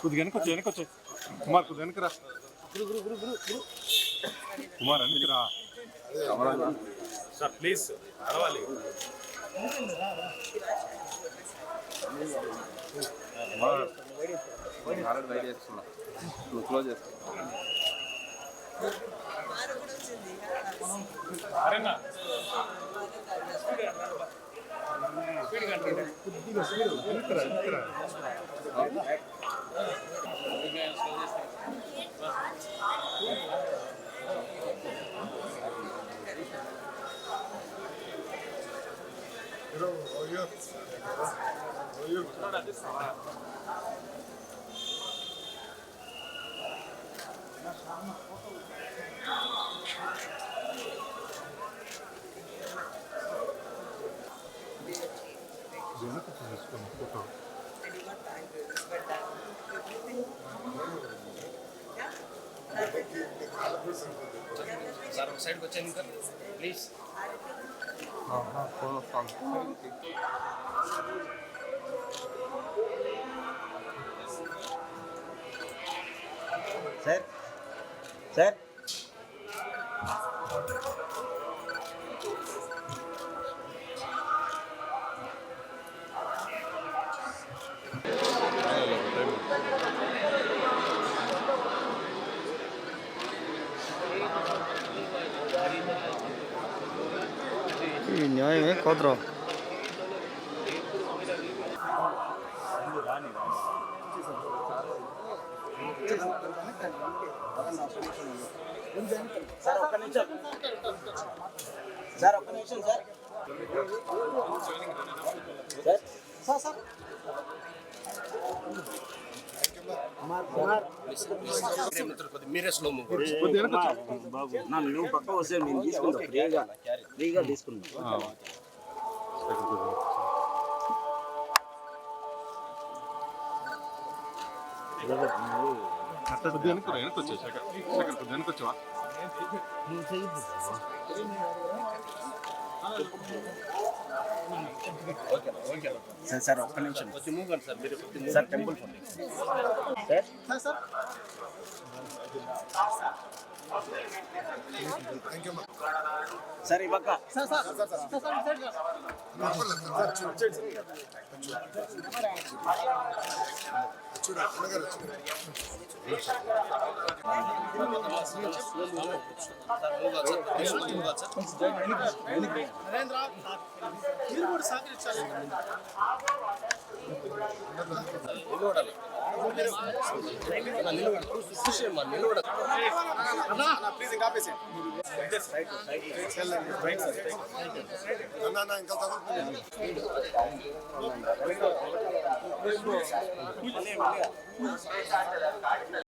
కొద్దిగా వెనక వచ్చి వెనక వచ్చి కుమార్ కొద్దిగా వెనక రా. కుమార్ వెనక రా. సార్ ప్లీజ్ ఆల్రెడీ వెయిట్ చేస్తున్నా. నువ్వు క్లోజ్ సార్ ఒక సైడ్కి వచ్చాను ఇంకా ప్లీజ్ ఫోన్ వస్తాను సార్ సార్. ఈ న్యాయమే కుదరం. సార్ ఒక్క నిమిషం సార్ ఒక్క నిమిషం సార్ సార్. Sir sir. మీరే స్లో నువ్వు పక్క వస్తే నేను తీసుకుంటా ఫ్రీగా ఫ్రీగా తీసుకుంటా ఆ. కొద్దిగా వెనక శేఖర్ శేఖర్ వచ్చావా ఓకే సార్ సార్ ఒక్క నిమిషం సార్ మీరు కొంచెం సార్ టెంపుల్ సార్ సార్ పక్క సార్ మూవ్ ప్లీజ్ మూవ్ కాదు సార్ నిలబడాలి నిలబడాలి చూసి అమ్మా నిలబడాలి